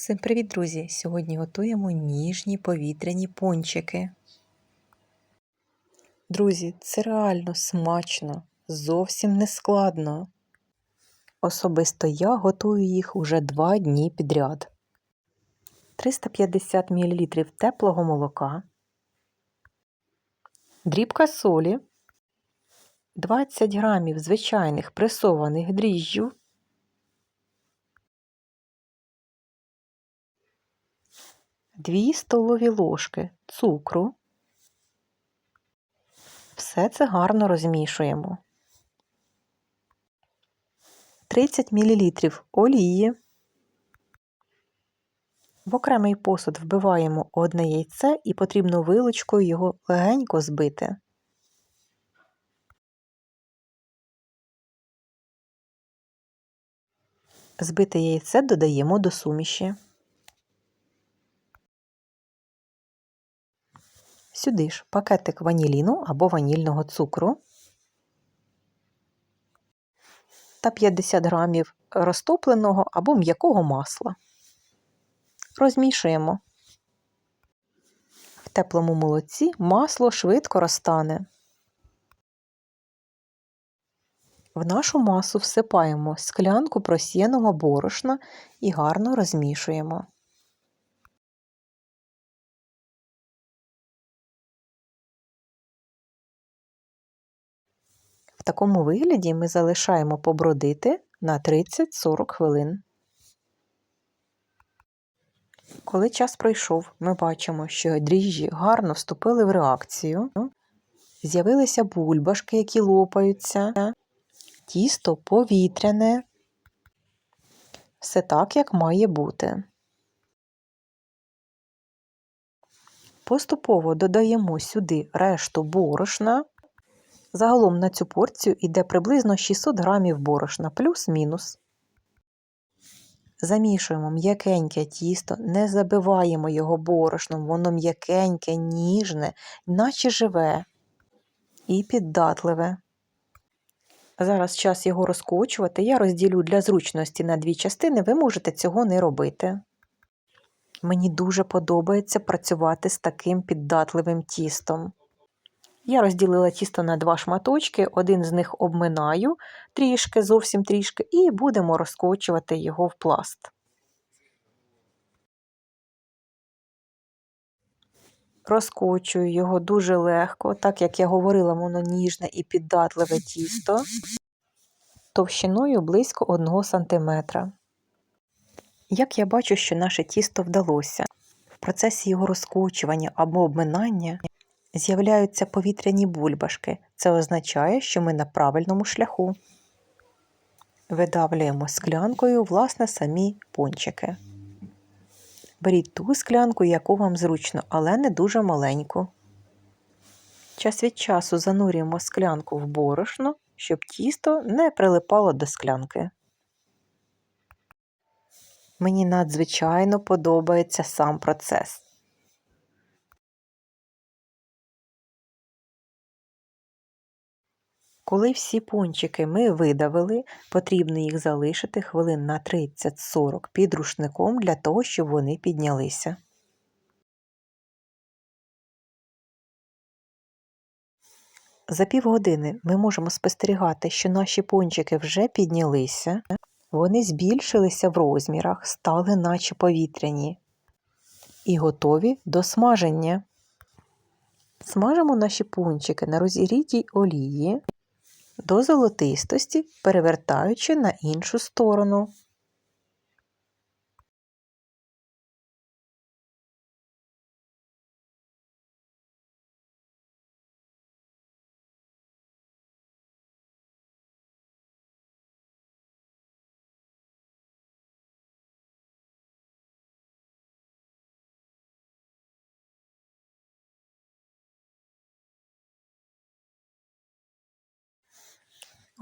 Всім привіт, друзі! Сьогодні готуємо ніжні повітряні пончики. Друзі, це реально смачно, зовсім не складно. Особисто я готую їх уже два дні підряд. 350 мл теплого молока, дрібка солі, 20 грамів звичайних пресованих дріжджів, Дві столові ложки цукру. Все це гарно розмішуємо. 30 мл олії. В окремий посуд вбиваємо одне яйце і потрібно вилочкою його легенько збити. Збите яйце додаємо до суміші. Сюди ж пакетик ваніліну або ванільного цукру та 50 грамів розтопленого або м'якого масла. Розмішуємо. В теплому молоці масло швидко розтане. В нашу масу всипаємо склянку просіяного борошна і гарно розмішуємо. Такому вигляді ми залишаємо побродити на 30-40 хвилин. Коли час пройшов, ми бачимо, що дріжджі гарно вступили в реакцію, з'явилися бульбашки, які лопаються, тісто повітряне, все так, як має бути. Поступово додаємо сюди решту борошна. Загалом на цю порцію йде приблизно 600 грамів борошна плюс-мінус. Замішуємо м'якеньке тісто, не забиваємо його борошном, воно м'якеньке, ніжне, наче живе і піддатливе. Зараз час його розкочувати. Я розділю для зручності на дві частини, ви можете цього не робити. Мені дуже подобається працювати з таким піддатливим тістом. Я розділила тісто на два шматочки, один з них обминаю трішки, зовсім трішки, і будемо розкочувати його в пласт. Розкочую його дуже легко, так як я говорила, воно ніжне і піддатливе тісто товщиною близько 1 см. Як я бачу, що наше тісто вдалося, в процесі його розкочування або обминання з'являються повітряні бульбашки. Це означає, що ми на правильному шляху. Видавлюємо склянкою, власне, самі пончики. Беріть ту склянку, яку вам зручно, але не дуже маленьку. Час від часу занурюємо склянку в борошно, щоб тісто не прилипало до склянки. Мені надзвичайно подобається сам процес. Коли всі пончики ми видавили, потрібно їх залишити хвилин на 30-40 під рушником для того, щоб вони піднялися. За півгодини ми можемо спостерігати, що наші пончики вже піднялися, вони збільшилися в розмірах, стали наче повітряні і готові до смаження. Смажимо наші пончики на розігрітій олії до золотистості, перевертаючи на іншу сторону.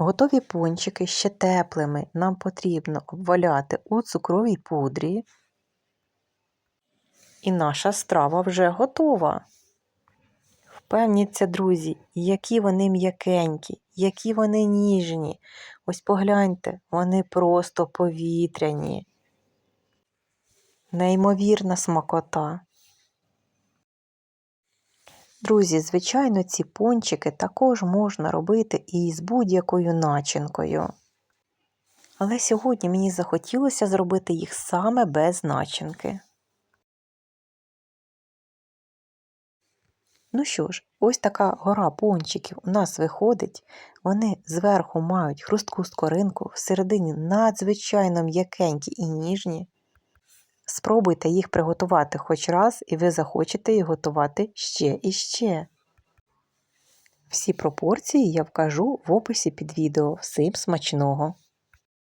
Готові пончики ще теплими нам потрібно обваляти у цукровій пудрі. І наша страва вже готова. Впевніться, друзі, які вони м'якенькі, які вони ніжні. Ось погляньте, вони просто повітряні. Неймовірна смакота. Друзі, звичайно, ці пончики також можна робити і з будь-якою начинкою. Але сьогодні мені захотілося зробити їх саме без начинки. Ну що ж, ось така гора пончиків у нас виходить. Вони зверху мають хрустку скоринку, всередині надзвичайно м'якенькі і ніжні. Спробуйте їх приготувати хоч раз, і ви захочете їх готувати ще і ще. Всі пропорції я вкажу в описі під відео. Всім смачного!